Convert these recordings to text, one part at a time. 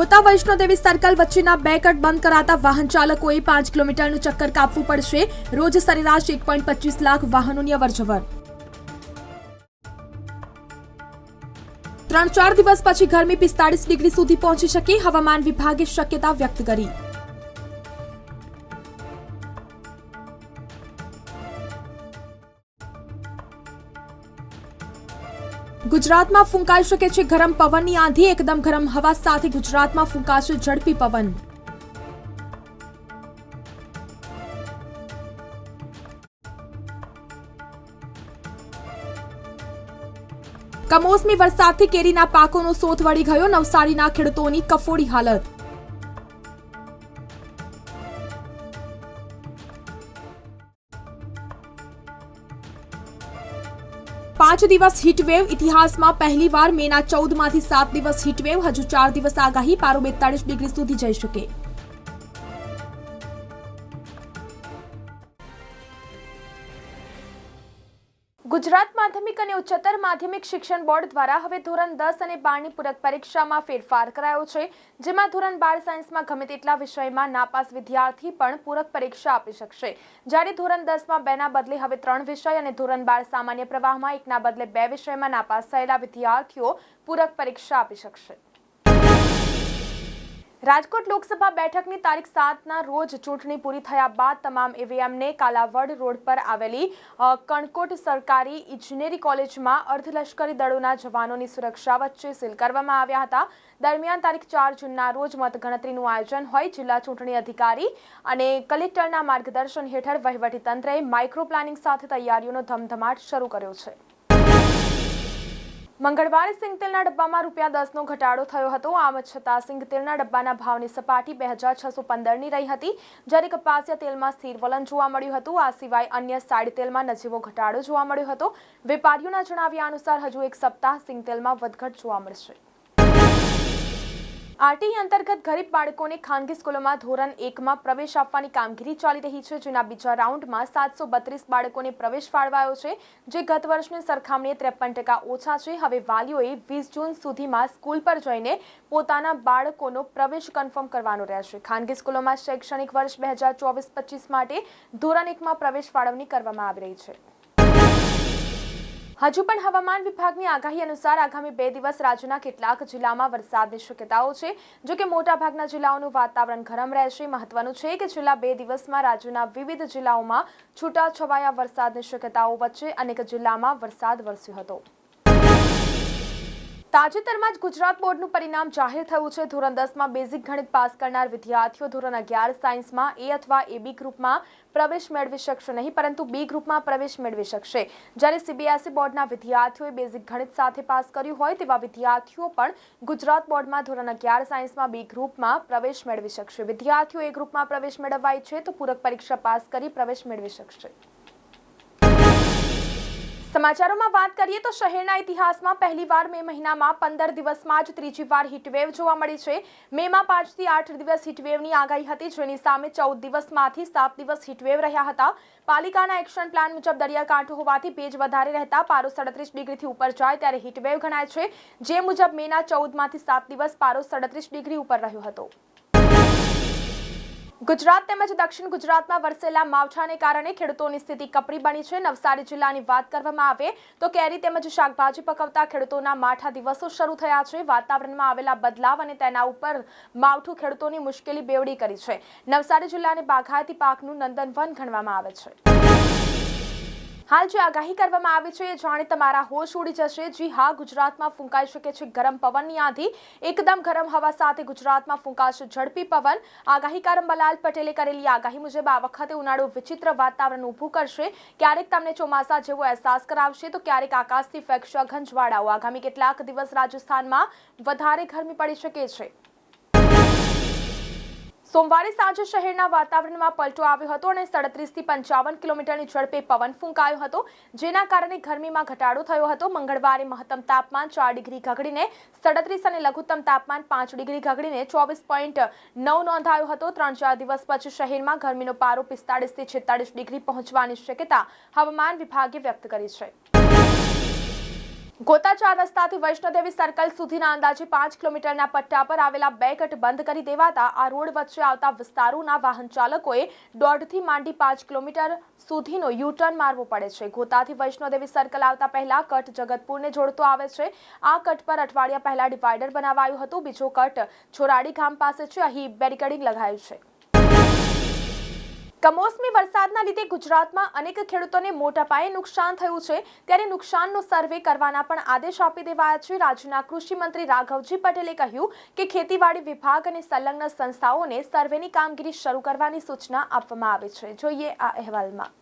ગોતા Vaishno Devi circle વચ્ચેના બે cut બંધ કરાતા વાહન ચાલકોએ પાંચ કિલોમીટરનું ચક્કર કાપવું પડશે. રોજ સરેરાશ એક પોઈન્ટ પચીસ લાખ વાહનોની અવરજવર. ત્રણ ચાર દિવસ પછી ગરમી પિસ્તાળીસ ડિગ્રી સુધી પહોંચી શકે, હવામાન વિભાગે શક્યતા વ્યક્ત કરી. ગુજરાતમાં ફૂંકાઈ શકે છે ગરમ પવનની આંધી. એકદમ ગરમ હવા સાથે ગુજરાતમાં ફૂંકાશે ઝડપી પવન. કમોસમી વરસાદથી કેરીના પાકોનો સોથ વળી ગયો. નવસારીના ખેડૂતોની કફોડી હાલત. પાંચ દિવસ હીટવેવ ઇતિહાસમાં પહેલીવાર મેના ચૌદમાંથી સાત દિવસ હીટવેવ હજુ ચાર દિવસ આગાહી, પારો બેતાળીસ ડિગ્રી સુધી જઈ શકે. ગુજરાત માધ્યમિક અને ઉચ્ચતર માધ્યમિક શિક્ષણ બોર્ડ દ્વારા હવે ધોરણ દસ અને બારની પૂરક પરીક્ષામાં ફેરફાર કરાયો છે, જેમાં ધોરણ બાર સાયન્સમાં ગમે તેટલા વિષયમાં નાપાસ વિદ્યાર્થી પણ પૂરક પરીક્ષા આપી શકશે. જ્યારે ધોરણ દસમાં બેના બદલે હવે ત્રણ વિષય અને ધોરણ બાર સામાન્ય પ્રવાહમાં એકના બદલે બે વિષયમાં નાપાસ થયેલા વિદ્યાર્થીઓ પૂરક પરીક્ષા આપી શકશે. રાજકોટ લોકસભા બેઠકની તારીખ સાતના રોજ ચૂંટણી પૂરી થયા બાદ તમામ ઈવીએમને કાલાવડ રોડ પર આવેલી કણકોટ સરકારી ઇજનેરી કોલેજમાં અર્ધલશ્કરી દળોના જવાનોની સુરક્ષા વચ્ચે સીલ કરવામાં આવ્યા હતા. દરમિયાન તારીખ ચાર જૂનના રોજ મતગણતરીનું આયોજન હોય, જિલ્લા ચૂંટણી અધિકારી અને કલેક્ટરના માર્ગદર્શન હેઠળ વહીવટીતંત્રએ માઇક્રો પ્લાનિંગ સાથે તૈયારીઓનો ધમધમાટ શરૂ કર્યો છે. મંગળવારે સિંગતેલના ડબ્બામાં રૂપિયા દસનો ઘટાડો થયો હતો. આમ છતાં સિંગતેલના ડબ્બાના ભાવની સપાટી બે હજાર છસો પંદરની રહી હતી. જ્યારે કપાસિયા તેલમાં સ્થિર વલણ જોવા મળ્યું હતું. આ સિવાય અન્ય સાડી તેલમાં નજીવો ઘટાડો જોવા મળ્યો હતો. વેપારીઓના જણાવ્યા અનુસાર હજુ એક સપ્તાહ સિંગતેલમાં વધઘટ જોવા મળશે. આરટીઈ અંતર્ગત ગરીબ બાળકોને ખાનગી સ્કૂલોમાં ધોરણ એકમાં પ્રવેશ આપવાની કામગીરી ચાલી રહી છે, જેના બીજા રાઉન્ડમાં સાતસો બત્રીસ બાળકોને પ્રવેશ ફાળવાયો છે, જે ગત વર્ષની સરખામણીએ ત્રેપન ટકા ઓછા છે. હવે વાલીઓએ વીસ જૂન સુધીમાં સ્કૂલ પર જઈને પોતાના બાળકોનો પ્રવેશ કન્ફર્મ કરવાનો રહેશે ખાનગી સ્કૂલોમાં શૈક્ષણિક વર્ષ બે હજાર ચોવીસ પચીસ માટે ધોરણ એકમાં પ્રવેશ ફાળવણી કરવામાં આવી રહી છે. હજુ પણ હવામાન વિભાગની આગાહી અનુસાર આગામી બે દિવસ રાજ્યના કેટલાક જિલ્લામાં વરસાદની શક્યતાઓ છે. જો કે મોટાભાગના જિલ્લાઓનું વાતાવરણ ગરમ રહેશે. મહત્વનું છે કે છેલ્લા બે દિવસમાં રાજ્યના વિવિધ જિલ્લાઓમાં છૂટાછવાયા વરસાદની શક્યતાઓ વચ્ચે અનેક જિલ્લામાં વરસાદ વરસ્યો હતો. તાજેતરમાં જ ગુજરાત બોર્ડનું પરિણામ જાહેર થયું છે. ધોરણ દસમાં બેઝિક ગણિત પાસ કરનાર વિદ્યાર્થીઓ ધોરણ અગિયાર, સાયન્સમાં એ અથવા એબી ગ્રુપમાં પ્રવેશ મેળવી શકશે નહીં, પરંતુ બી ગ્રુપમાં પ્રવેશ મેળવી શકશે. જ્યારે સીબીએસઈ બોર્ડના વિદ્યાર્થીઓએ બેઝિક ગણિત સાથે પાસ કર્યું હોય તેવા વિદ્યાર્થીઓ પણ ગુજરાત બોર્ડમાં ધોરણ અગિયાર, સાયન્સમાં બી ગ્રુપમાં પ્રવેશ મેળવી શકશે. વિદ્યાર્થીઓ એ ગ્રુપમાં પ્રવેશ મેળવવા ઈચ્છે તો પૂરક પરીક્ષા પાસ કરી પ્રવેશ મેળવી શકશે. સમાચારોમાં વાત કરીએ તો શહેરના ઇતિહાસમાં પહેલીવાર મે મહિનામાં પંદર દિવસમાં જ ત્રીજી વાર હીટવેવ જોવા મળી છે. મેમાં પાંચથી આઠ દિવસ હીટવેવની આગાહી હતી, જેની સામે ચૌદ દિવસમાંથી સાત દિવસ હીટવેવ રહ્યા હતા. પાલિકાના એક્શન પ્લાન મુજબ દરિયાકાંઠો હોવાથી ભેજ વધારે રહેતા પારો સડત્રીસ ડિગ્રીથી ઉપર જાય ત્યારે હીટવેવ ગણાય છે. જે મુજબ મેના ચૌદમાંથી સાત દિવસ પારો સડત્રીસ ડિગ્રી ઉપર રહ્યો હતો. ગુજરાત તેમજ દક્ષિણ ગુજરાતમાં વરસેલા માવઠાને કારણે ખેડૂતોની સ્થિતિ કપરી બની છે. નવસારી જિલ્લાની વાત કરવામાં આવે તો કેરી તેમજ શાકભાજી પકવતા ખેડૂતોના માઠા દિવસો શરૂ થયા છે. વાતાવરણમાં આવેલા બદલાવ અને તેના ઉપર માવઠું ખેડૂતોની મુશ્કેલી બેવડી કરી છે. નવસારી જિલ્લાને બાગાયતી પાકનું નંદનવન ગણવામાં આવે છે. હાલ જે આગાહી કરવામાં આવી છે એ જાણે તમારા હોશ ઉડી જશે. જી હા, ગુજરાતમાં ફૂંકાઈ શકે છે ગરમ પવનની આંધી. એકદમ ગરમ હવા સાથે ગુજરાતમાં ફૂંકાશે ઝડપી પવન. આગાહીકાર અંબાલાલ પટેલે કરેલી આગાહી મુજબ આ વખતે ઉનાળો વિચિત્ર વાતાવરણ ઊભું કરશે. ક્યારેક તમને ચોમાસા જેવો અહેસાસ કરાવશે તો ક્યારેક આકાશથી ફેંકશે ઘન જ્વાળાઓ આગામી કેટલાક દિવસ રાજસ્થાનમાં વધારે ગરમી પડી શકે છે. સોમવારે સાંજે શહેરના વાતાવરણમાં પલટો આવ્યો હતો અને સડત્રીસથી પંચાવન કિલોમીટરની ઝડપે પવન ફૂંકાયો હતો, જેના કારણે ગરમીમાં ઘટાડો થયો હતો. મંગળવારે મહત્તમ તાપમાન ચાર ડિગ્રી ઘગડીને સડત્રીસ અને લઘુત્તમ તાપમાન પાંચ ડિગ્રી ઘગડીને ચોવીસ પોઈન્ટ નવ નોંધાયો હતો. ત્રણ ચાર દિવસ પછી શહેરમાં ગરમીનો પારો પિસ્તાળીસથી છેતાળીસ ડિગ્રી પહોંચવાની શક્યતા હવામાન વિભાગે વ્યક્ત કરી છે. ગોતા ચાર રસ્તાથી વૈષ્ણોદેવી સર્કલ સુધીના અંદાજે પાંચ કિલોમીટરના પટ્ટા પર આવેલા બે કટ બંધ કરી દેવાતા આ રોડ વચ્ચે આવતા વિસ્તારોના વાહન ચાલકોએ દોઢથી માંડી પાંચ કિલોમીટર સુધીનો યુટર્ન મારવો પડે છે. ગોતાથી વૈષ્ણોદેવી સર્કલ આવતા પહેલા કટ જગતપુરને જોડતો આવે છે. આ કટ પર અઠવાડિયા પહેલા ડિવાઈડર બનાવાયું હતું. બીજો કટ છોરાડી ગામ પાસે છે. અહીં બેરિકેડિંગ લગાયું છે. કમોસમી વરસાદના લીધે ગુજરાતમાં અનેક ખેડૂતોને મોટા પાયે નુકસાન થયું છે. ત્યારે નુકસાનનો સર્વે કરવાના પણ આદેશ આપી દેવાયા છે. રાજ્યના કૃષિ મંત્રી રાઘવજી પટેલે કહ્યું કે ખેતીવાડી વિભાગ અને સંલગ્ન સંસ્થાઓને સર્વેની કામગીરી શરૂ કરવાની સૂચના આપવામાં આવી છે. જોઈએ આ અહેવાલમાં.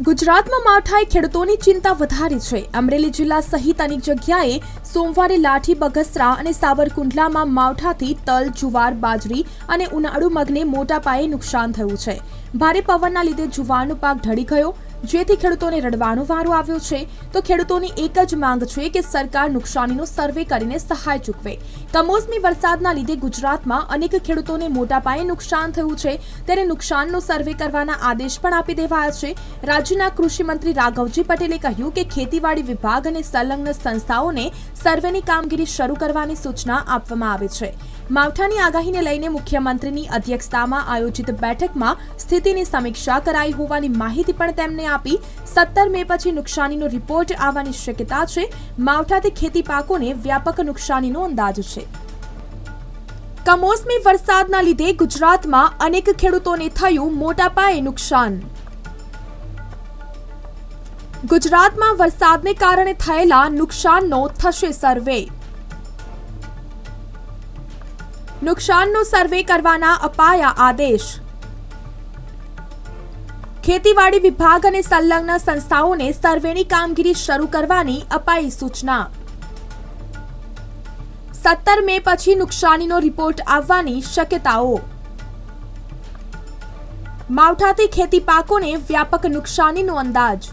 ગુજરાતમાં માવઠાએ ખેડૂતોની ચિંતા વધારી છે. અમરેલી જિલ્લા સહિત અનેક જગ્યાએ સોમવારે લાઠી બગસરા અને સાવરકુંડલામાં માવઠાથી તલ, જુવાર, બાજરી અને ઉનાળુ મગને મોટા પાયે નુકસાન થયું છે. ભારે પવનના લીધે જુવારનો પાક ઢળી ગયો. જેથી ખેડૂતોને રડવાનો વારો આવ્યો છે, તો ખેડૂતોની એક જ માંગ છે કે સરકાર નુકસાનીનો સર્વે કરીને સહાય ચૂકવે. કમોસમી વરસાદના લીધે ગુજરાતમાં અનેક ખેડૂતોને મોટા પાયે નુકસાન થયું છે. ત્યારે નુકસાનનો સર્વે કરવાના આદેશ પણ આપી દેવાયા છે. રાજ્યના કૃષિ મંત્રી રાઘવજી પટેલે કહ્યું કે ખેતીવાડી વિભાગ અને સંલગ્ન સંસ્થાઓને સર્વેની કામગીરી શરૂ કરવાની સૂચના આપવામાં આવી છે. માવઠાની આગાહીને લઈને મુખ્યમંત્રીની અધ્યક્ષતામાં આયોજિત બેઠકમાં સ્થિતિની સમીક્ષા કરાઈ હોવાની માહિતી પણ તેમને આપી સત્તર મે પછી નુકસાનીનો રિપોર્ટ આવવાની શક્યતા છે. માવઠાથી ખેતી પાકોને વ્યાપક નુકસાનીનો અંદાજ છે. કમોસમી વરસાદના લીધે ગુજરાતમાં અનેક ખેડૂતોને થયું મોટા પાયે નુકસાન. ગુજરાતમાં વરસાદને કારણે થયેલા નુકસાનનો થશે સર્વે. નુકસાનનો સર્વે કરવાના અપાયા આદેશ. ખેતીવાડી વિભાગ અને સંલગ્ન સંસ્થાઓને સર્વેની કામગીરી શરૂ કરવાની અપાઈ સૂચના. સત્તર મે પછી નુકસાનીનો રિપોર્ટ આવવાની શક્યતાઓ. માવઠાથી ખેતી પાકોને વ્યાપક નુકસાનીનો અંદાજ.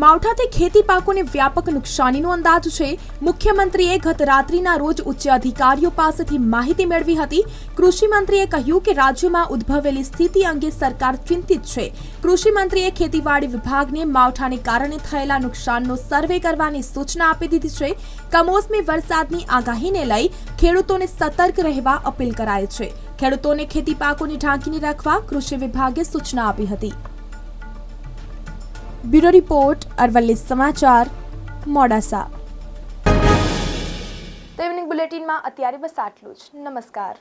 માવઠાથી ખેતી પાકોને વ્યાપક નુકસાનીનો અંદાજ છે. મુખ્યમંત્રીએ ગત રાત્રિના રોજ ઉચ્ચ અધિકારીઓ પાસેથી માહિતી મેળવી હતી. કૃષિમંત્રીએ કહ્યું કે રાજ્યમાં ઉદ્ભવેલી સ્થિતિ અંગે સરકાર ચિંતિત છે. કૃષિમંત્રીએ ખેતીવાડી વિભાગને માવઠાને કારણે થયેલા નુકસાનનો સર્વે કરવાની સૂચના આપી દીધી છે. કમોસમી વરસાદની આગાહીને લઈ ખેડૂતોને સતર્ક રહેવા અપીલ કરાઈ છે. ખેડૂતોને ખેતી પાકોને ઢાંકીને રાખવા કૃષિ વિભાગે સૂચના આપી હતી. બ્યુરો રિપોર્ટ અરવલ્લી સમાચાર મોડાસા. તો ઇવનિંગ બુલેટિનમાં અત્યારે બસ આટલું જ. નમસ્કાર.